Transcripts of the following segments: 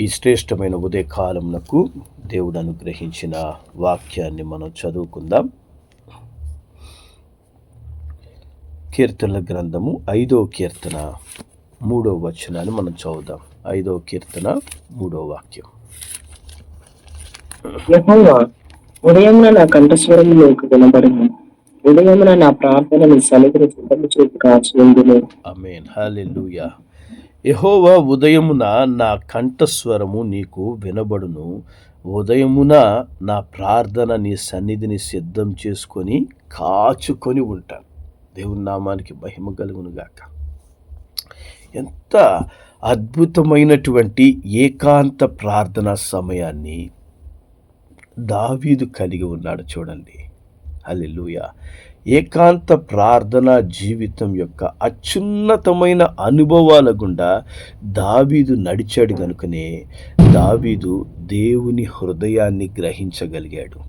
ఈ శ్రేష్టమైన ఉదయకాలమునకు దేవుడు అనుగ్రహించిన వాక్యాన్ని మనం చదువుకుందాం. కీర్తనల గ్రంథము ఐదో కీర్తన మూడో వచనాన్ని మనం చదువుదాం. ఐదో కీర్తన మూడో వాక్యం. ఉదయమున నా కంఠస్వరం నీకు ఉదయమున నా ప్రార్థన నీ సన్నిధిని సిద్ధము చేసి కాచినందును అమేన్ హల్లెలూయా. యహోవా ఉదయమున నా కంఠస్వరము నీకు వినబడును. ఉదయమున నా ప్రార్థన నీ సన్నిధిని సిద్ధం చేసుకొని కాచుకొని ఉంటాను దేవుని నామానికి మహిమ కలుగును గాక. ఎంత అద్భుతమైనటువంటి ఏకాంత ప్రార్థన సమయాన్ని దావీదు కలిగి ఉన్నాడు చూడండి. హల్లెలూయా. ఏకాంత ప్రార్థన జీవితం యొక్క అత్యున్నతమైన అనుభవాల గుండా దావీదు నడిచాడు కనుకనే దావీదు దేవుని హృదయాన్ని గ్రహించగలిగాడు.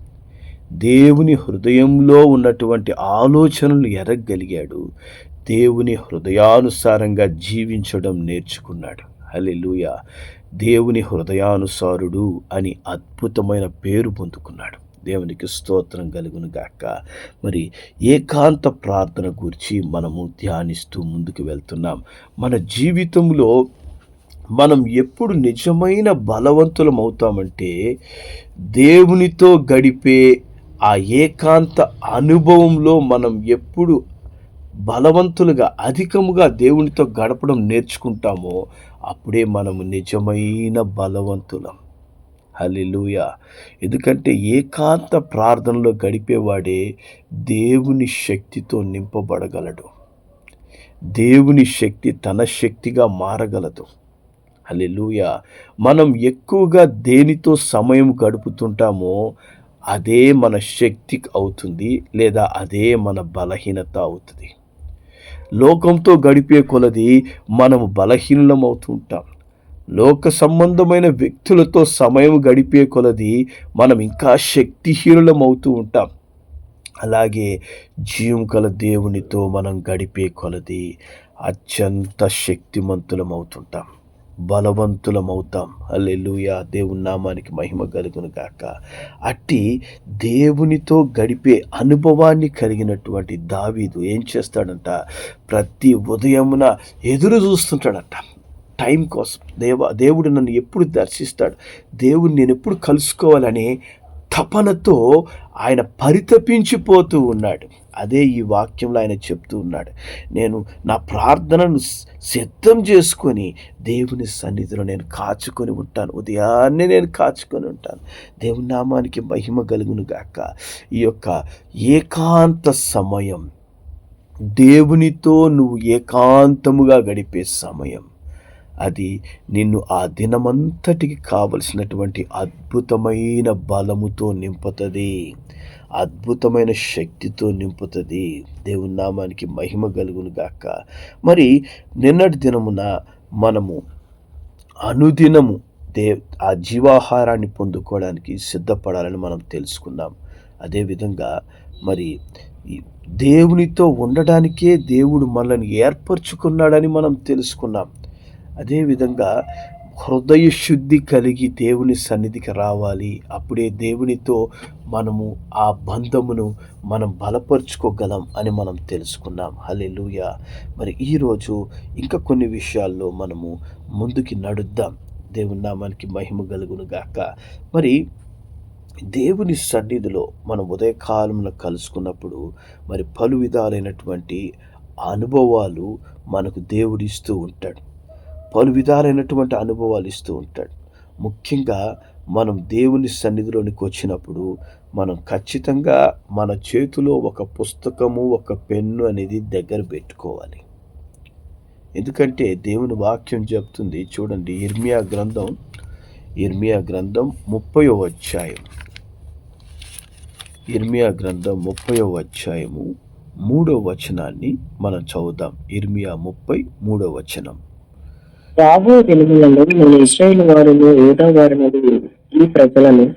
దేవుని హృదయంలో ఉన్నటువంటి ఆలోచనలు ఎరగగలిగాడు. దేవుని హృదయానుసారంగా జీవించడం నేర్చుకున్నాడు. హలెలుయ దేవుని హృదయానుసారుడు అని అద్భుతమైన పేరు పొందుకున్నాడు. దేవునికి స్తోత్రం కలుగును గాక. మరి ఏకాంత ప్రార్థన గురించి మనము ధ్యానిస్తూ ముందుకు వెళ్తున్నాం. మన జీవితంలో మనం ఎప్పుడు నిజమైన బలవంతులం అవుతామంటే దేవునితో గడిపే ఆ ఏకాంత అనుభవంలో మనం ఎప్పుడు బలవంతులుగా అధికముగా దేవునితో గడపడం నేర్చుకుంటామో అప్పుడే మనము నిజమైన బలవంతులం. హల్లెలూయ. ఎందుకంటే ఏకాంత ప్రార్థనలో గడిపేవాడే దేవుని శక్తితో నింపబడగలడు. దేవుని శక్తి తన శక్తిగా మారగలదు. హల్లెలూయ. మనం ఎక్కువగా దేనితో సమయం గడుపుతుంటామో అదే మన శక్తి అవుతుంది లేదా అదే మన బలహీనత అవుతుంది. లోకంతో గడిపే కొలది మనము బలహీనం అవుతుంటాం. లోక సంబంధమైన వ్యక్తులతో సమయం గడిపే కొలది మనం ఇంకా శక్తిహీనులం అవుతూ ఉంటాం. అలాగే జీవం కల దేవునితో మనం గడిపే కొలది అత్యంత శక్తిమంతులం అవుతుంటాం. బలవంతులం అవుతాం. అల్లెలుయా దేవుని నామానికి మహిమ కలుగును గాక. అట్టి దేవునితో గడిపే అనుభవాన్ని కలిగినటువంటి దావీదు ఏం చేస్తాడంట? ప్రతి ఉదయమున ఎదురు చూస్తుంటాడంట. టైం కోసం. దేవ దేవుడు నన్ను ఎప్పుడు దర్శిస్తాడు? దేవుడిని నేను ఎప్పుడు కలుసుకోవాలని తపనతో ఆయన పరితపించిపోతూ ఉన్నాడు. అదే ఈ వాక్యంలో ఆయన చెప్తూ ఉన్నాడు. నేను నా ప్రార్థనను సిద్ధం చేసుకొని దేవుని సన్నిధిలో నేను కాచుకొని ఉంటాను. ఉదయాన్నే నేను కాచుకొని ఉంటాను. దేవుని నామానికి మహిమ కలుగును గాక. ఈ యొక్క ఏకాంత సమయం దేవునితో నువ్వు ఏకాంతముగా గడిపే సమయం. అది నిన్ను ఆ దినమంతటికి కావలసినటువంటి అద్భుతమైన బలముతో నింపుతుంది. అద్భుతమైన శక్తితో నింపుతుంది. దేవుని నామానికి మహిమ కలుగును గాక. మరి నిన్నటి దినమున మనము అనుదినము దే ఆ జీవాహారాన్ని పొందుకోవడానికి సిద్ధపడాలని మనం తెలుసుకున్నాం. అదేవిధంగా మరి దేవునితో ఉండడానికే దేవుడు మనల్ని ఏర్పరచుకున్నాడని మనం తెలుసుకున్నాం. అదేవిధంగా హృదయ శుద్ధి కలిగి దేవుని సన్నిధికి రావాలి. అప్పుడే దేవునితో మనము ఆ బంధమును మనం బలపరుచుకోగలం అని మనం తెలుసుకున్నాం. హల్లెలూయ. మరి ఈరోజు ఇంకా కొన్ని విషయాల్లో మనము ముందుకి నడుద్దాం. దేవుని నామానికి మహిమ కలుగును గాక. మరి దేవుని సన్నిధిలో మనం ఉదయకాలంలో కలుసుకున్నప్పుడు మరి పలు విధాలైనటువంటి అనుభవాలు మనకు దేవుడిస్తూ ఉంటాడు. పలు విధాలైనటువంటి అనుభవాలు ఇస్తూ ఉంటాడు. ముఖ్యంగా మనం దేవుని సన్నిధిలోనికి వచ్చినప్పుడు మనం ఖచ్చితంగా మన చేతిలో ఒక పుస్తకము ఒక పెన్ను అనేది దగ్గర పెట్టుకోవాలి. ఎందుకంటే దేవుని వాక్యం చెప్తుంది చూడండి ఇర్మియా గ్రంథం ఇర్మియా గ్రంథం ముప్పయో అధ్యాయం. ఇర్మియా గ్రంథం ముప్పయో అధ్యాయము మూడో వచనాన్ని మనం చదువుదాం. ఇర్మియా ముప్పై మూడో వచనం. రాబోయే దినములలో నేను ఇస్రాయేల్ వారిని యూదా వారిని ఈ ప్రజలను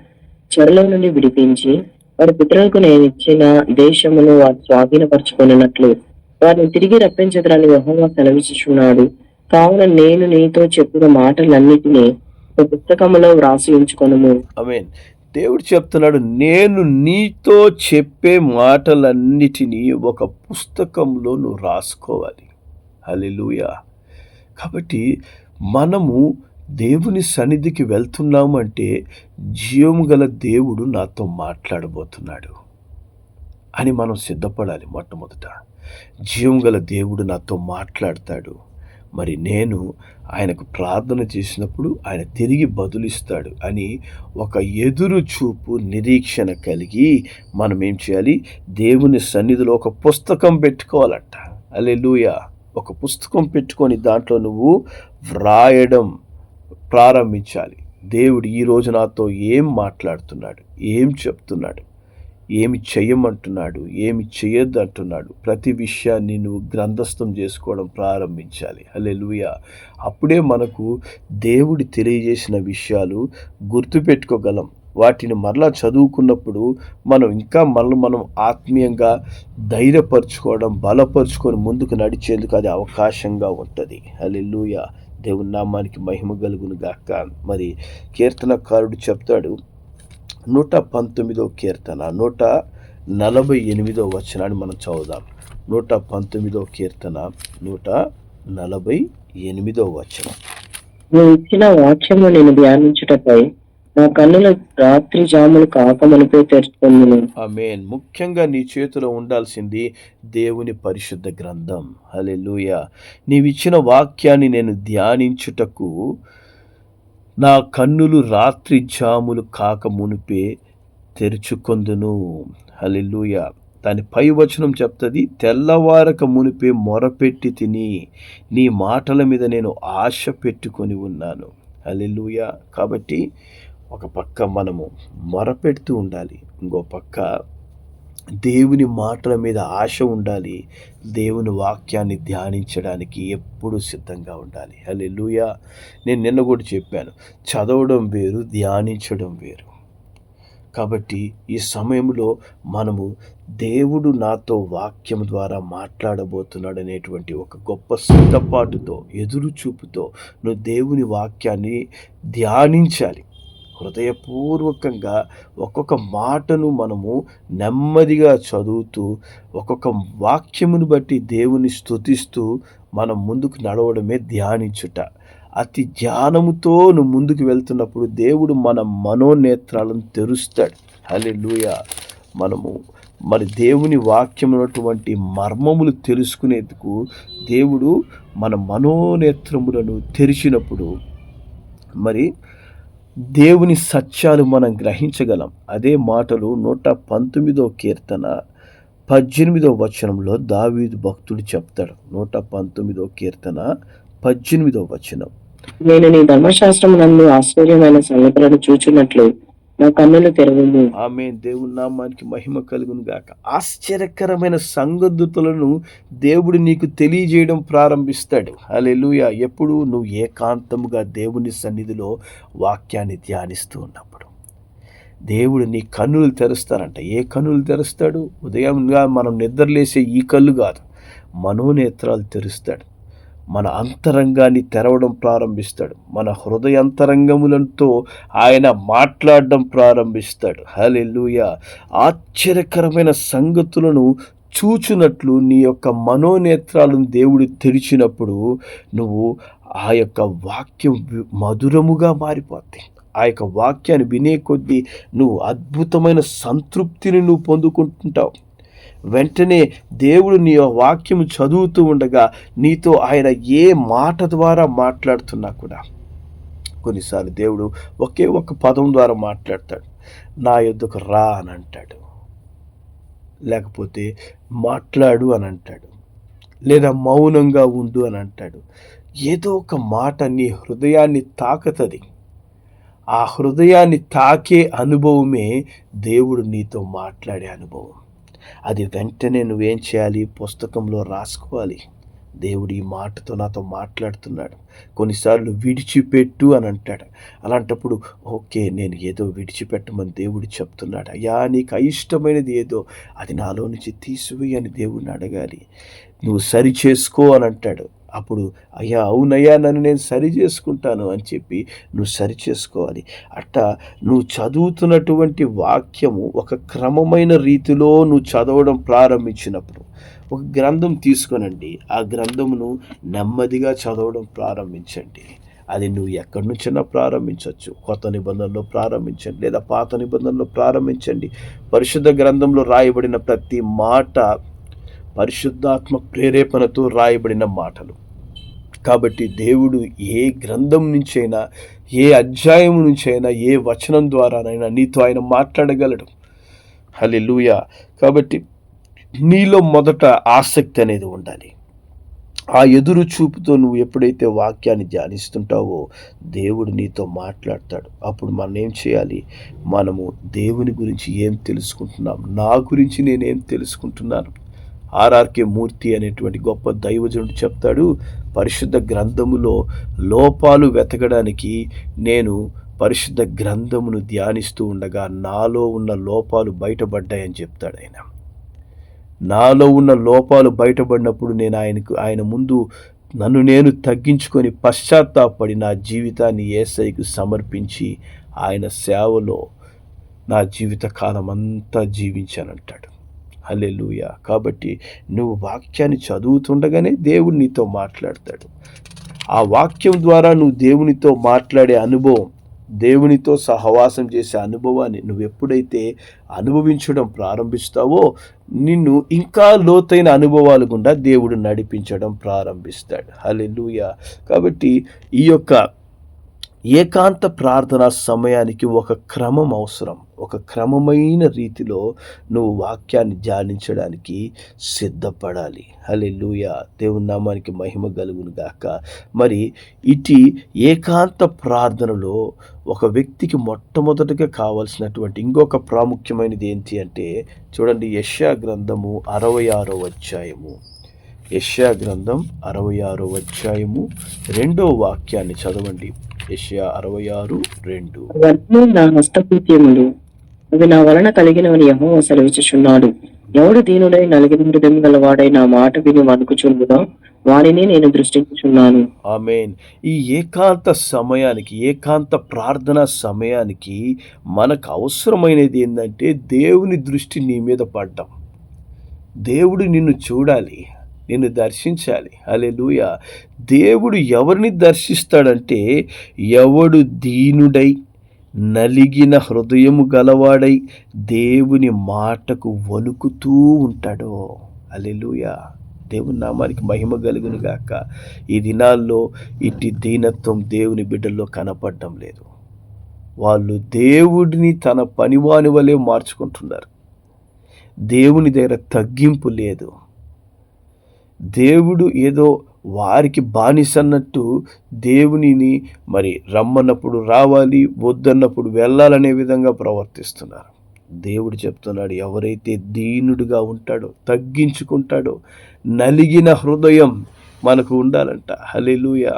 చెరలో నుండి విడిపించి వారి పుత్రులకు నేను ఇచ్చిన దేశమును వారు స్వాధీనపరచుకున్నట్లు వారిని తిరిగి రప్పించదరని యెహోవా సెలవిస్తున్నాడు కావున నేను నీతో చెప్పిన మాటలన్నిటినీ ఒక పుస్తకంలో వ్రాసి ఉంచుకొనము. దేవుడు చెప్తున్నాడు నేను నీతో చెప్పే మాటలన్నిటినీ ఒక పుస్తకంలో నువ్వు రాసుకోవాలి. హల్లెలూయా. కాబట్టి మనము దేవుని సన్నిధికి వెళ్తున్నాము అంటే జీవము గల దేవుడు నాతో మాట్లాడబోతున్నాడు అని మనం సిద్ధపడాలి మొట్టమొదట. జీవం గల దేవుడు నాతో మాట్లాడతాడు. మరి నేను ఆయనకు ప్రార్థన చేసినప్పుడు ఆయన తిరిగి బదులిస్తాడు అని ఒక ఎదురు చూపు నిరీక్షణ కలిగి మనం ఏం చేయాలి? దేవుని సన్నిధిలో ఒక పుస్తకం పెట్టుకోవాలంట. లూయా ఒక పుస్తకం పెట్టుకొని దాంట్లో నువ్వు వ్రాయడం ప్రారంభించాలి. దేవుడు ఈరోజు నాతో ఏం మాట్లాడుతున్నాడు? ఏం చెప్తున్నాడు? ఏమి చెయ్యమంటున్నాడు ఏమి చేయొద్దు అంటున్నాడు ప్రతి విషయాన్ని నువ్వు గ్రంథస్థం చేసుకోవడం ప్రారంభించాలి. హలెలుయ అప్పుడే మనకు దేవుడి తెలియజేసిన విషయాలు గుర్తుపెట్టుకోగలం. వాటిని మరలా చదువుకున్నప్పుడు మనం ఇంకా మరల మనం ఆత్మీయంగా ధైర్యపరచుకోవడం బలపరుచుకొని ముందుకు నడిచేందుకు అది అవకాశంగా ఉంటుంది. అల్లెలుయ దేవుని నామానికి మహిమ కలుగును గాక. మరి కీర్తనకారుడు చెప్తాడు నూట పంతొమ్మిదో కీర్తన నూట నలభై ఎనిమిదో వచనాన్ని మనం చదువుదాం. నూట పంతొమ్మిదో కీర్తన నూట నలభై ఎనిమిదో వచనం. నువ్వు ఇచ్చిన వాక్యము నేను ధ్యానించుటపై నా కన్నుల రాత్రి జాములు కాకమనిపై తెరుచుకుంది ఆమెన్. ముఖ్యంగా నీ చేతిలో ఉండాల్సింది దేవుని పరిశుద్ధ గ్రంథం. హల్లెలూయ. నీవిచ్చిన వాక్యాన్ని నేను ధ్యానించుటకు నా కన్నులు రాత్రి జాములు కాక మునిపే తెరుచుకొందును. హల్లెలూయ. దాని పై వచనం చెప్తుంది తెల్లవారక మునిపే మొరపెట్టి తిని నీ మాటల మీద నేను ఆశ పెట్టుకొని ఉన్నాను. హల్లెలూయ. కాబట్టి ఒక పక్క మనము మొరపెడుతూ ఉండాలి ఇంకో పక్క దేవుని మాటల మీద ఆశ ఉండాలి దేవుని వాక్యాన్ని ధ్యానించడానికి ఎప్పుడు సిద్ధంగా ఉండాలి. హల్లెలూయా. నేను నిన్న కూడా చెప్పాను చదవడం వేరు ధ్యానించడం వేరు. కాబట్టి ఈ సమయంలో మనము దేవుడు నాతో వాక్యం ద్వారా మాట్లాడబోతున్నాడు అనేటువంటి ఒక గొప్ప సిద్ధపాటుతో ఎదురు చూపుతో నువ్వు దేవుని వాక్యాన్ని ధ్యానించాలి. హృదయపూర్వకంగా ఒక్కొక్క మాటను మనము నెమ్మదిగా చదువుతూ ఒక్కొక్క వాక్యమును బట్టి దేవుని స్తుతిస్తూ మనం ముందుకు నడవడమే ధ్యానించుట. అతి ధ్యానముతో నువ్వు ముందుకు వెళ్తున్నప్పుడు దేవుడు మన మనోనేత్రాలను తెరుస్తాడు. హల్లెలూయ! మనము మరి దేవుని వాక్యమునటువంటి ఉన్నటువంటి మర్మములు తెలుసుకునేందుకు దేవుడు మన మనోనేత్రములను తెరిచినప్పుడు మరి దేవుని సత్యాలు మనం గ్రహించగలం. అదే మాటలు నూట పంతొమ్మిదో కీర్తన పద్దెనిమిదో వచనంలో దావీదు భక్తుడు చెప్తాడు. నూట పంతొమ్మిదో కీర్తన పద్దెనిమిదో వచనం. నేను నీ ధర్మశాస్త్రం నందు ఆశ్చర్యమైన సంగతులను చూచినట్లు నా కన్నులు తెరవము. ఆమె దేవుని నామానికి మహిమ కలుగును గాక. ఆశ్చర్యకరమైన సంగతులను దేవుడు నీకు తెలియజేయడం ప్రారంభిస్తాడు. అలెలుయ ఎప్పుడు నువ్వు ఏకాంతముగా దేవుని సన్నిధిలో వాక్యాన్ని ధ్యానిస్తూ ఉన్నప్పుడు. దేవుడు నీ కన్నులు తెరుస్తారంట ఏ కన్నులు తెరుస్తాడు? ఉదయంగా మనం నిద్రలేసే ఈ కళ్ళు కాదు. మనోనేత్రాలు తెరుస్తాడు. మన అంతరంగాన్ని తెరవడం ప్రారంభిస్తాడు. మన హృదయంతరంగములతో ఆయన మాట్లాడడం ప్రారంభిస్తాడు. హల్లెలూయా! ఆశ్చర్యకరమైన సంగతులను చూచునట్లు నీ యొక్క మనోనేత్రాలను దేవుడు తెరిచినప్పుడు నువ్వు ఆ యొక్క వాక్యం మధురముగా మారిపోతాయి. ఆ యొక్క వాక్యాన్ని వినే కొద్దీ నువ్వు అద్భుతమైన సంతృప్తిని నువ్వు పొందుకుంటుంటావు. వెంటనే దేవుడు నీ వాక్యం చదువుతూ ఉండగా నీతో ఆయన ఏ మాట ద్వారా మాట్లాడుతున్నా కూడా. కొన్నిసార్లు దేవుడు ఒకే ఒక పదం ద్వారా మాట్లాడతాడు. నా యొద్దకు రా అని అంటాడు. లేకపోతే మాట్లాడు అని అంటాడు. లేదా మౌనంగా ఉండు అని అంటాడు. ఏదో ఒక మాట నీ హృదయాన్ని తాకుతుంది. ఆ హృదయాన్ని తాకే అనుభవమే దేవుడు నీతో మాట్లాడే అనుభవం. అది వెంటనే నువ్వేం చేయాలి? పుస్తకంలో రాసుకోవాలి. దేవుడు ఈ మాటతో నాతో మాట్లాడుతున్నాడు. కొన్నిసార్లు విడిచిపెట్టు అని అంటాడు. అలాంటప్పుడు ఓకే నేను ఏదో విడిచిపెట్టమని దేవుడు చెప్తున్నాడు. అయ్యా నీకు అయిష్టమైనది ఏదో అది నాలో నుంచి తీసివేయని దేవుడిని అడగాలి. నువ్వు సరి చేసుకో అని అంటాడు. అప్పుడు అయ్యా అవునయ్యా నన్ను నేను సరి చేసుకుంటాను అని చెప్పి నువ్వు సరి చేసుకోవాలి అట్టా నువ్వు చదువుతున్నటువంటి వాక్యము ఒక క్రమమైన రీతిలో నువ్వు చదవడం ప్రారంభించినప్పుడు ఒక గ్రంథం తీసుకొనండి. ఆ గ్రంథమును నెమ్మదిగా చదవడం ప్రారంభించండి. అది నువ్వు ఎక్కడి నుంచైనా ప్రారంభించవచ్చు కొత్త నిబంధనలో ప్రారంభించండి లేదా పాత నిబంధనలో ప్రారంభించండి. పరిశుద్ధ గ్రంథంలో రాయబడిన ప్రతి మాట పరిశుద్ధాత్మ ప్రేరేపణతో రాయబడిన మాటలు. కాబట్టి దేవుడు ఏ గ్రంథం నుంచైనా ఏ అధ్యాయం నుంచైనా ఏ వచనం ద్వారానైనా నీతో ఆయన మాట్లాడగలడు. హల్లెలూయా. కాబట్టి నీలో మొదట ఆసక్తి అనేది ఉండాలి. ఆ ఎదురు చూపుతో నువ్వు ఎప్పుడైతే వాక్యాన్ని ధ్యానిస్తుంటావో దేవుడు నీతో మాట్లాడతాడు. అప్పుడు మనం ఏం చేయాలి? మనము దేవుని గురించి ఏం తెలుసుకుంటున్నాం? నా గురించి నేనేం తెలుసుకుంటున్నాను? ఆర్ఆర్కే మూర్తి అనేటువంటి గొప్ప దైవజనుడు చెప్తాడు పరిశుద్ధ గ్రంథములో లోపాలు వెతకడానికి నేను పరిశుద్ధ గ్రంథమును ధ్యానిస్తూ ఉండగా నాలో ఉన్న లోపాలు బయటపడ్డాయని చెప్తాడు ఆయన. నాలో ఉన్న లోపాలు బయటపడినప్పుడు నేను ఆయనకు ఆయన ముందు నన్ను నేను తగ్గించుకొని పశ్చాత్తాపడి నా జీవితాన్ని ఏసైకు సమర్పించి ఆయన సేవలో నా జీవిత కాలం అంతా జీవించానంటాడు. హలెలుయ కాబట్టి నువ్వు వాక్యాన్ని చదువుతుండగానే దేవుడు నీతో మాట్లాడతాడు. ఆ వాక్యం ద్వారా నువ్వు దేవునితో మాట్లాడే అనుభవం దేవునితో సహవాసం చేసే అనుభవాన్ని నువ్వు ఎప్పుడైతే అనుభవించడం ప్రారంభిస్తావో నిన్ను ఇంకా లోతైన అనుభవాలు గుండా దేవుడు నడిపించడం ప్రారంభిస్తాడు. హలెలుయ కాబట్టి ఈ యొక్క ఏకాంత ప్రార్థన సమయానికి ఒక క్రమం అవసరం. ఒక క్రమమైన రీతిలో నువ్వు వాక్యాన్ని ధ్యానించడానికి సిద్ధపడాలి. హల్లెలూయ. దేవుని నామానికి మహిమ కలుగును గాక. మరి ఇటు ఏకాంత ప్రార్థనలో ఒక వ్యక్తికి మొట్టమొదటిగా కావాల్సినటువంటి ఇంకొక ప్రాముఖ్యమైనది ఏంటి అంటే చూడండి యష్యా గ్రంథము అరవై ఆరో అధ్యాయము. యష్యా గ్రంథం అరవై ఆరో అధ్యాయము రెండో వాక్యాన్ని చదవండి. యెషయా అరవై ఆరు రెండు. నా హస్తకృత్యములు అవి నా వలన కలిగినవని యెహోవా సెలవిచ్చుచున్నాడు. ఎవడు దీనుడై నలిగిన హృదయం గలవాడై నా మాట విని వణుకుచుండునో? వారిని నేను దృష్టించుచున్నాను. ఆమెన్. ఈ ఏకాంత సమయానికి ఏకాంత ప్రార్థన సమయానికి మనకు అవసరమైనది ఏంటంటే దేవుని దృష్టి నీ మీద పడ్డం. దేవుడు నిన్ను చూడాలి. నిన్ను దర్శించాలి. అలెలుయ దేవుడు ఎవరిని దర్శిస్తాడంటే ఎవడు దీనుడై నలిగిన హృదయము గలవాడై దేవుని మాటకు వణుకుతూ ఉంటాడో. అలెలుయ దేవుని నామానికి మహిమ కలుగును గాక. ఈ దినాల్లో ఇట్టి దీనత్వం దేవుని బిడ్డల్లో కనపడడం లేదు. వాళ్ళు దేవుడిని తన పనివాని వలె మార్చుకుంటున్నారు. దేవుని దగ్గర తగ్గింపు లేదు. దేవుడు ఏదో వారికి బానిసన్నట్టు దేవునిని మరి రమ్మన్నప్పుడు రావాలి వద్దన్నప్పుడు వెళ్ళాలనే విధంగా ప్రవర్తిస్తున్నారు. దేవుడు చెప్తున్నాడు ఎవరైతే దీనుడుగా ఉంటాడో తగ్గించుకుంటాడో నలిగిన హృదయం మనకు ఉండాలంట. హలెలుయ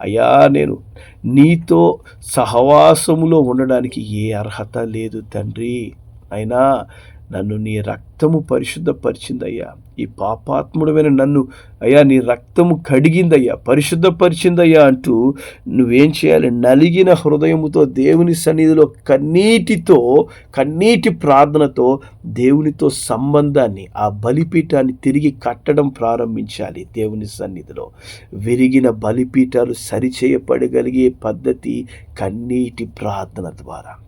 అయ్యా నేను నీతో సహవాసములో ఉండడానికి ఏ అర్హత లేదు తండ్రి. అయినా నన్ను నీ రక్తము పరిశుద్ధపరిచిందయ్యా. ఈ పాపాత్ముడమైన నన్ను అయ్యా నీ రక్తము కడిగిందయ్యా పరిశుద్ధపరిచిందయ్యా అంటూ నువ్వేం చేయాలి? నలిగిన హృదయముతో దేవుని సన్నిధిలో కన్నీటితో కన్నీటి ప్రార్థనతో దేవునితో సంబంధాన్ని ఆ బలిపీఠాన్ని తిరిగి కట్టడం ప్రారంభించాలి దేవుని సన్నిధిలో. విరిగిన బలిపీఠాలు సరిచేయపడగలిగే పద్ధతి కన్నీటి ప్రార్థన ద్వారా.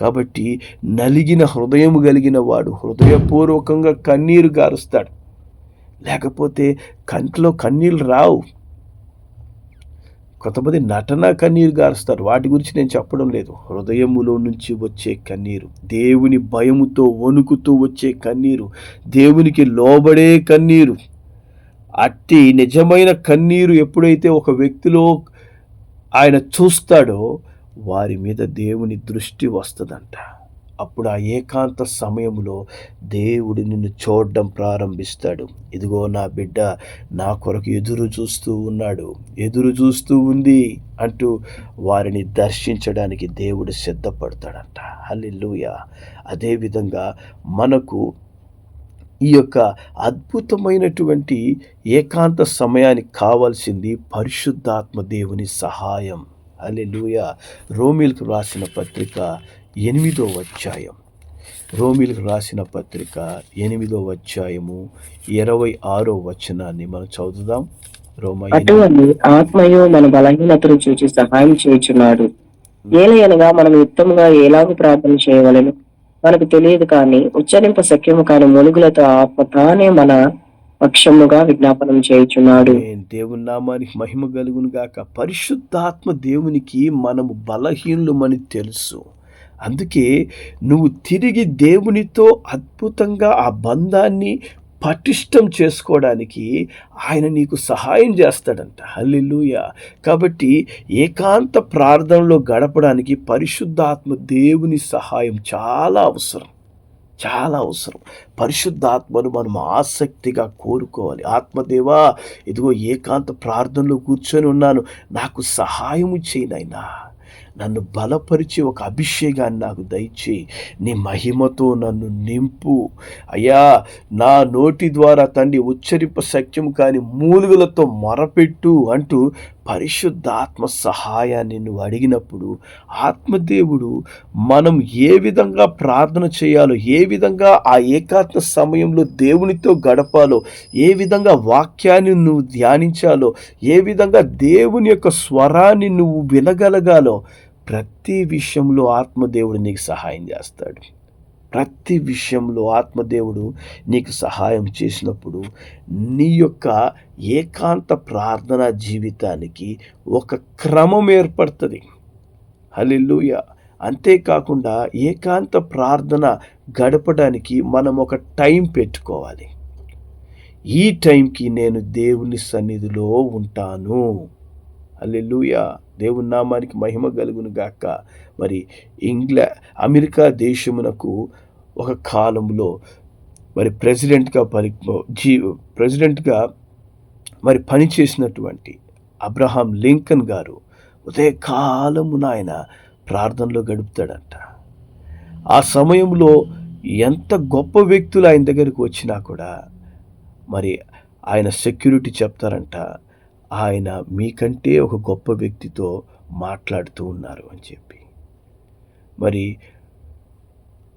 కాబట్టి నలిగిన హృదయం కలిగిన వాడు హృదయపూర్వకంగా కన్నీరు గారుస్తాడు. లేకపోతే కంట్లో కన్నీళ్ళు రావు. కొంతమంది నటన కన్నీరు గారుస్తారు. వాటి గురించి నేను చెప్పడం లేదు. హృదయములో నుంచి వచ్చే కన్నీరు దేవుని భయముతో వణుకుతూ వచ్చే కన్నీరు దేవునికి లోబడే కన్నీరు అట్టి నిజమైన కన్నీరు ఎప్పుడైతే ఒక వ్యక్తిలో ఆయన చూస్తాడో వారి మీద దేవుని దృష్టి వస్తుందంట. అప్పుడు ఆ ఏకాంత సమయంలో దేవుడు నిన్ను చూడడం ప్రారంభిస్తాడు. ఇదిగో నా బిడ్డ నా కొరకు ఎదురు చూస్తూ ఉన్నాడు. ఎదురు చూస్తూ ఉంది అంటూ వారిని దర్శించడానికి దేవుడు సిద్ధపడతాడంట. హల్లెలూయ. అదేవిధంగా మనకు ఈ యొక్క అద్భుతమైనటువంటి ఏకాంత సమయానికి కావాల్సింది పరిశుద్ధాత్మ దేవుని సహాయం. అల్లెలుయ రోమిల్కు రాసిన పత్రిక ఎనిమిదో అధ్యాయం. రోమిల్కు రాసిన పత్రిక ఎనిమిదో అధ్యాయము ఇరవై ఆరో వచనాన్ని మనం చదువుదాం. రోమ అటువంటి ఆత్మయు మన బలహీనతను చూచి సహాయం చేయుచున్నాడు. ఏలయనగా మనం యుక్తముగా ఎలాగూ ప్రార్థన చేయవలను. మనకు తెలియదు కానీ ఉచ్చరింప సఖ్యము కాని మొలుగులతో ఆత్మ తానే మన పక్షముగా విజ్ఞాపనం చేయుచున్నాడు. దేవుని నామానికి మహిమ కలుగును గాక? పరిశుద్ధాత్మ దేవునికి మనము బలహీనులమని తెలుసు. అందుకే నువ్వు తిరిగి దేవునితో అద్భుతంగా ఆ బంధాన్ని పటిష్టం చేసుకోవడానికి ఆయన నీకు సహాయం చేస్తాడంట. హల్లెలూయ! కాబట్టి ఏకాంత ప్రార్థనలో గడపడానికి పరిశుద్ధాత్మ దేవుని సహాయం చాలా అవసరం. చాలా అవసరం. పరిశుద్ధాత్మను మనం ఆసక్తిగా కోరుకోవాలి. ఆత్మదేవా ఇదిగో ఏకాంత ప్రార్థనలో కూర్చొని ఉన్నాను. నాకు సహాయము చేయనైనా నన్ను బలపరిచి ఒక అభిషేకాన్ని నాకు దయచేయి నీ మహిమతో నన్ను నింపు. అయ్యా నా నోటి ద్వారా తండ్రి ఉచ్చరింప సత్యం కాని మూలుగులతో మొరపెట్టు అంటూ పరిశుద్ధాత్మ సహాయాన్ని నువ్వు అడిగినప్పుడు ఆత్మదేవుడు మనం ఏ విధంగా ప్రార్థన చేయాలో ఏ విధంగా ఆ ఏకాత్మ సమయంలో దేవునితో గడపాలో ఏ విధంగా వాక్యాన్ని నువ్వు ధ్యానించాలో ఏ విధంగా దేవుని యొక్క స్వరాన్ని నువ్వు వినగలగాలో ప్రతి విషయంలో ఆత్మదేవుడు నీకు సహాయం చేస్తాడు. ప్రతి విషయంలో ఆత్మదేవుడు నీకు సహాయం చేసినప్పుడు నీ యొక్క ఏకాంత ప్రార్థన జీవితానికి ఒక క్రమం ఏర్పడుతుంది. హల్లెలూయ! అంతేకాకుండా ఏకాంత ప్రార్థన గడపడానికి మనం ఒక టైం పెట్టుకోవాలి. ఈ టైంకి నేను దేవుని సన్నిధిలో ఉంటాను. అల్లెలుయా దేవుని నామానికి మహిమ కలుగును గాక. మరి ఇంగ్లా అమెరికా దేశమునకు ఒక కాలంలో మరి ప్రెసిడెంట్గా పరి జీ ప్రెసిడెంట్గా మరి పనిచేసినటువంటి అబ్రహాం లింకన్ గారు ఉదయ కాలమున ఆయన ప్రార్థనలో గడుపుతాడంట. ఆ సమయంలో ఎంత గొప్ప వ్యక్తులు ఆయన దగ్గరికి వచ్చినా కూడా మరి ఆయన సెక్యూరిటీ చెప్తారంట. ఆయన మీకంటే ఒక గొప్ప వ్యక్తితో మాట్లాడుతూ ఉన్నారు అని చెప్పి. మరి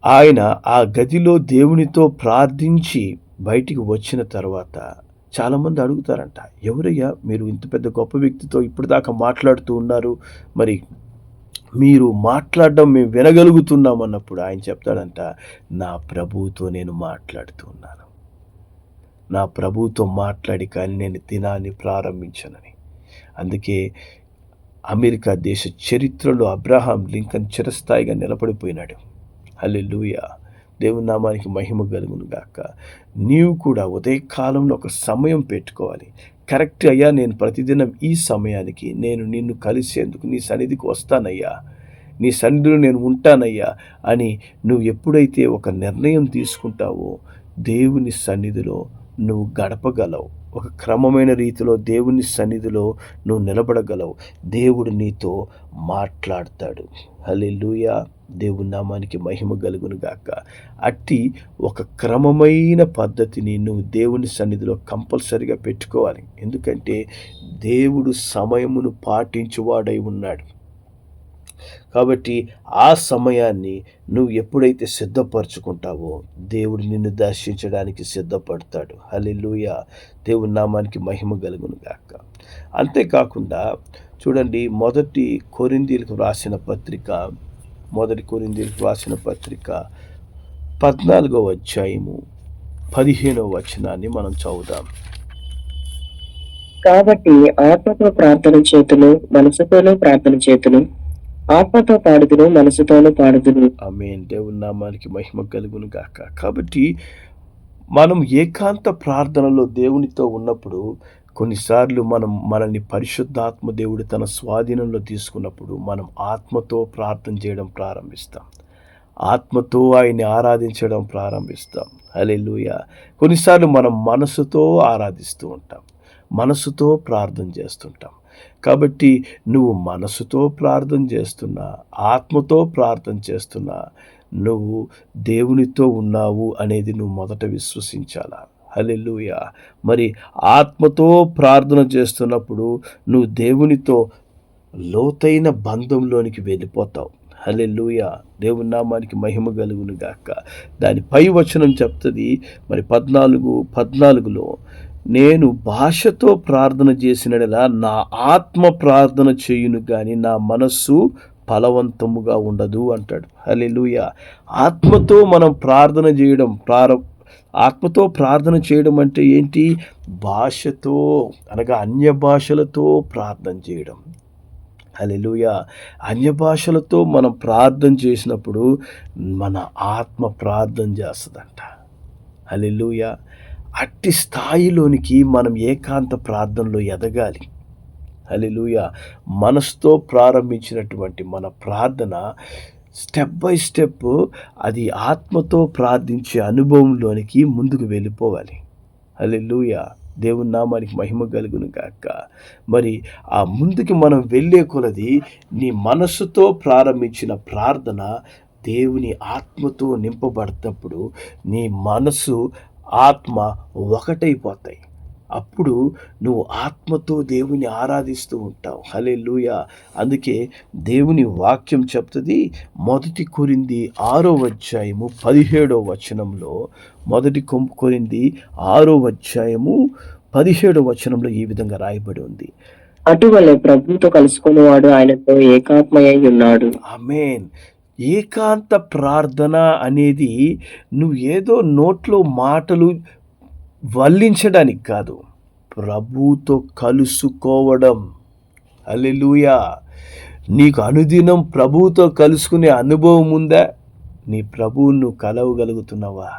ఆయన ఆ గదిలో దేవునితో ప్రార్థించి బయటికి వచ్చిన తర్వాత చాలామంది అడుగుతారంట ఎవరయ్యా మీరు ఇంత పెద్ద గొప్ప వ్యక్తితో ఇప్పటిదాకా మాట్లాడుతూ ఉన్నారు. మరి మీరు మాట్లాడడం మేము వినగలుగుతున్నాం అన్నప్పుడు ఆయన చెప్తాడంట నా ప్రభువుతో నేను మాట్లాడుతూ ఉన్నాను. నా ప్రభువుతో మాట్లాడి కానీ నేను దినాన్ని ప్రారంభించానని. అందుకే అమెరికా దేశ చరిత్రలో అబ్రహాం లింకన్ చిరస్థాయిగా నిలబడిపోయినాడు. హల్లెలూయ. దేవుని నామానికి మహిమ కలుగును గాక. నీవు కూడా ఉదయకాలంలో ఒక సమయం పెట్టుకోవాలి. కరెక్ట్ అయ్యా నేను ప్రతిదినం ఈ సమయానికి నేను నిన్ను కలిసేందుకు నీ సన్నిధికి వస్తానయ్యా. నీ సన్నిధిలో నేను ఉంటానయ్యా అని నువ్వు ఎప్పుడైతే ఒక నిర్ణయం తీసుకుంటావో దేవుని సన్నిధిలో నువ్వు గడపగలవు. ఒక క్రమమైన రీతిలో దేవుని సన్నిధిలో నువ్వు నిలబడగలవు. దేవుడు నీతో మాట్లాడతాడు. హల్లెలూయా. దేవుని నామానికి మహిమ కలుగును గాక. అట్టి ఒక క్రమమైన పద్ధతిని నువ్వు దేవుని సన్నిధిలో కంపల్సరిగా పెట్టుకోవాలి. ఎందుకంటే దేవుడు సమయమును పాటించువాడై ఉన్నాడు. కాబట్టి ఆ సమయాన్ని నువ్వు ఎప్పుడైతే సిద్ధపరచుకుంటావో దేవుడు నిన్ను దర్శించడానికి సిద్ధపడతాడు. హలెలుయ దేవుని నామానికి మహిమ కలుగును గాక. అంతేకాకుండా చూడండి మొదటి కొరిందీలకు రాసిన పత్రిక మొదటి కొరిందీలకు రాసిన పత్రిక పద్నాలుగో అధ్యాయము పదిహేనో వచనాన్ని మనం చదువుదాం. కాబట్టి ఆత్మతో ప్రార్థన చేతులు మనసుతోనూ ప్రార్థన చేతులు ఆత్మతో పాడుదును మనసుతోనూ పాడుదును ఆమేన్. దేవుని నామానికి మహిమ కలుగును గాక. కాబట్టి మనం ఏకాంత ప్రార్థనలో దేవునితో ఉన్నప్పుడు కొన్నిసార్లు మనం మనల్ని పరిశుద్ధాత్మ దేవుడు తన స్వాధీనంలో తీసుకున్నప్పుడు మనం ఆత్మతో ప్రార్థన చేయడం ప్రారంభిస్తాం. ఆత్మతో ఆయన్ని ఆరాధించడం ప్రారంభిస్తాం. అలెలుయ కొన్నిసార్లు మనం మనసుతో ఆరాధిస్తూ ఉంటాం. మనసుతో ప్రార్థన చేస్తుంటాం. కాబట్టి నువ్వు మనసుతో ప్రార్థన చేస్తున్నా ఆత్మతో ప్రార్థన చేస్తున్నా నువ్వు దేవునితో ఉన్నావు అనేది నువ్వు మొదట విశ్వసించాలా? హల్లెలూయా. మరి ఆత్మతో ప్రార్థన చేస్తున్నప్పుడు నువ్వు దేవునితో లోతైన బంధంలోనికి వెళ్ళిపోతావు. హల్లెలూయా. దేవుని నామానికి మహిమ కలుగును గాక దాని పై వచనం చెప్తుంది మరి పద్నాలుగు పద్నాలుగులో నేను భాషతో ప్రార్థన చేసినలా నా ఆత్మ ప్రార్థన చేయును కానీ నా మనస్సు ఫలవంతముగా ఉండదు అంటాడు. హలెలుయ ఆత్మతో మనం ప్రార్థన చేయడం ప్రార ఆత్మతో ప్రార్థన చేయడం అంటే ఏంటి? భాషతో అనగా అన్య భాషలతో ప్రార్థన చేయడం. అలెలుయ అన్య భాషలతో మనం ప్రార్థన చేసినప్పుడు మన ఆత్మ ప్రార్థన చేస్తుందంట. హల్లెలూయా. అట్టి స్థాయిలోనికి మనం ఏకాంత ప్రార్థనలో ఎదగాలి. అలిలుయ మనసుతో ప్రారంభించినటువంటి మన ప్రార్థన స్టెప్ బై స్టెప్ అది ఆత్మతో ప్రార్థించే అనుభవంలోనికి ముందుకు వెళ్ళిపోవాలి. అలిలుయ దేవుని నామానికి మహిమ కలుగును కాక మరి ఆ ముందుకి మనం వెళ్ళే కొలది నీ మనస్సుతో ప్రారంభించిన ప్రార్థన దేవుని ఆత్మతో నింపబడినప్పుడు నీ మనసు ఆత్మ ఒకటైపోతాయి. అప్పుడు నువ్వు ఆత్మతో దేవుని ఆరాధిస్తూ ఉంటావు. హలే అందుకే దేవుని వాక్యం చెప్తుంది మొదటి కొరింది ఆరో అధ్యాయము పదిహేడో వచనంలో మొదటి కొం- కొరింది ఆరో అధ్యాయము పదిహేడో వచనంలో ఈ విధంగా రాయబడి ఉంది. అటువలే ప్రభుతో కలుసుకునేవాడు ఆయనతో ఏకాత్మయ్య ఉన్నాడు ఆమేన్. ఏకాంత ప్రార్థన అనేది నువ్వు ఏదో నోట్లో మాటలు వల్లించడానికి కాదు. ప్రభుతో కలుసుకోవడం. అల్లెలుయా నీకు అనుదినం ప్రభువుతో కలుసుకునే అనుభవం ఉందా? నీ ప్రభువును కలవగలుగుతున్నావా?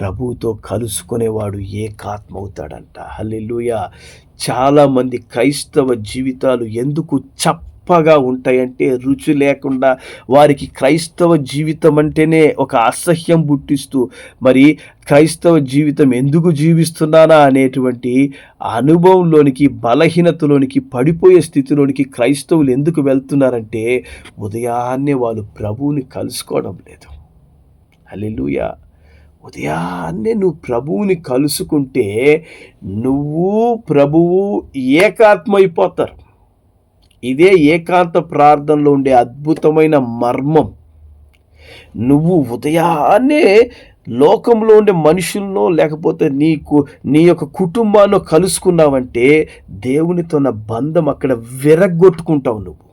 ప్రభువుతో కలుసుకునేవాడు ఏకాత్మ అవుతాడంట హల్లెలుయా. చాలామంది క్రైస్తవ జీవితాలు ఎందుకు గొప్పగా ఉంటాయంటే రుచి లేకుండా వారికి క్రైస్తవ జీవితం అంటేనే ఒక అసహ్యం పుట్టిస్తూ మరి క్రైస్తవ జీవితం ఎందుకు జీవిస్తున్నానా అనేటువంటి అనుభవంలోనికి బలహీనతలోనికి పడిపోయే స్థితిలోనికి క్రైస్తవులు ఎందుకు వెళ్తున్నారంటే ఉదయాన్నే వాళ్ళు ప్రభువుని కలుసుకోవడం లేదు. హల్లెలూయా! ఉదయాన్నే నువ్వు ప్రభువుని కలుసుకుంటే నువ్వు ప్రభువు ఏకాత్మైపోతారు. ఇదే ఏకాంత ప్రార్థనలో ఉండే అద్భుతమైన మర్మం. నువ్వు ఉదయాన్నే లోకంలో ఉండే మనుషులను లేకపోతే నీకు నీ యొక్క కుటుంబాన్ని కలుసుకున్నావంటే దేవునితో ఉన్న బంధం అక్కడ విరగ్గొట్టుకుంటావు నువ్వు.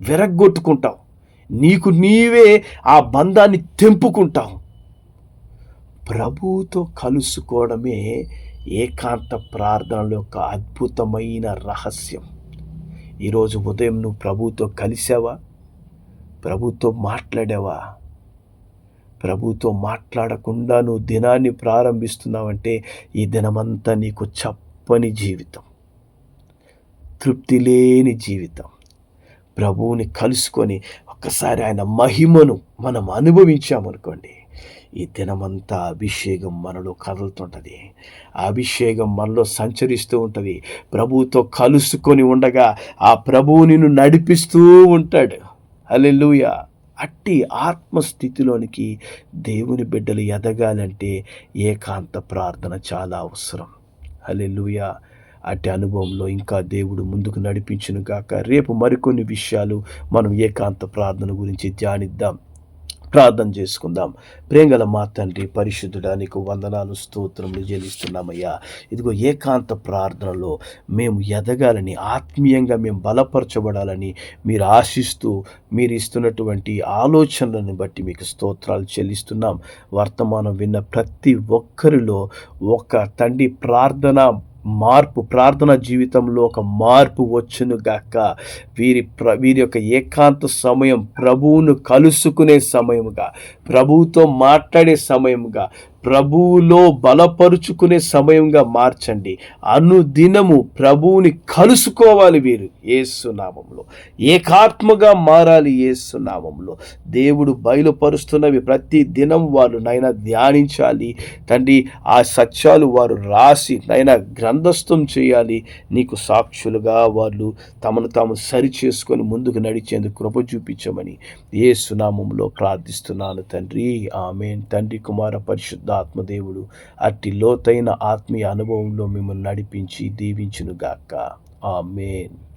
విరగ్గొట్టుకుంటావు. నీకు నీవే ఆ బంధాన్ని తెంపుకుంటావు. ప్రభువుతో కలుసుకోవడమే ఏకాంత ప్రార్థనల యొక్క అద్భుతమైన రహస్యం. ఈరోజు ఉదయం నువ్వు ప్రభుతో కలిసావా? ప్రభుతో మాట్లాడావా? ప్రభుతో మాట్లాడకుండా నువ్వు దినాన్ని ప్రారంభిస్తున్నావంటే ఈ దినమంతా నీకు చప్పని జీవితం. తృప్తి లేని జీవితం. ప్రభువుని కలుసుకొని ఒక్కసారి ఆయన మహిమను మనం అనుభవించామనుకోండి. ఈ దినమంతా అభిషేకం మనలో కదులుతుంటుంది. ఆ అభిషేకం మనలో సంచరిస్తూ ఉంటుంది. ప్రభువుతో కలుసుకొని ఉండగా ఆ ప్రభువు నిన్ను నడిపిస్తూ ఉంటాడు. అల్లెలుయ అట్టి ఆత్మస్థితిలోనికి దేవుని బిడ్డలు ఎదగాలంటే ఏకాంత ప్రార్థన చాలా అవసరం. అల్లెలుయ అట్టి అనుభవంలో ఇంకా దేవుడు ముందుకు నడిపించును కాక రేపు మరికొన్ని విషయాలు మనం ఏకాంత ప్రార్థన గురించి ధ్యానిద్దాం. ప్రార్థన చేసుకుందాం. ప్రేంగల మా తండ్రి పరిశుద్ధుడా నీకు వందనాలు స్తోత్రములు చెల్లిస్తున్నామయ్యా. ఇదిగో ఏకాంత ప్రార్థనలో మేము ఎదగాలని ఆత్మీయంగా మేము బలపరచబడాలని మీరు ఆశిస్తూ మీరు ఇస్తున్నటువంటి ఆలోచనలను బట్టి మీకు స్తోత్రాలు చెల్లిస్తున్నాం. వర్తమానం విన్న ప్రతి ఒక్కరిలో ఒక తండ్రి ప్రార్థన మార్పు ప్రార్థన జీవితంలో ఒక మార్పు వచ్చును గాక వీరి ప్ర వీరి యొక్క ఏకాంత సమయం ప్రభువును కలుసుకునే సమయముగా ప్రభువుతో మాట్లాడే సమయముగా ప్రభువులో బలపరుచుకునే సమయంగా మార్చండి. అనుదినము ప్రభువుని కలుసుకోవాలి వీరు ఏసునామంలో ఏకాత్మగా మారాలి ఏసునామంలో దేవుడు బయలుపరుస్తున్నవి ప్రతి దినం వారు నైనా ధ్యానించాలి. తండ్రి ఆ సత్యాలు వారు రాసి నైనా గ్రంథస్థం చేయాలి. నీకు సాక్షులుగా వాళ్ళు తమను తాము సరి చేసుకొని ముందుకు నడిచేందుకు కృప చూపించమని ఏ సునామంలో ప్రార్థిస్తున్నాను తండ్రి. ఆమెన్. తండ్రి కుమార పరిశుద్ధ ఆత్మదేవుడు అట్టి లోతైన ఆత్మీయ అనుభవంలో మిమ్మల్ని నడిపించి దీవించునుగాక. ఆమెన్.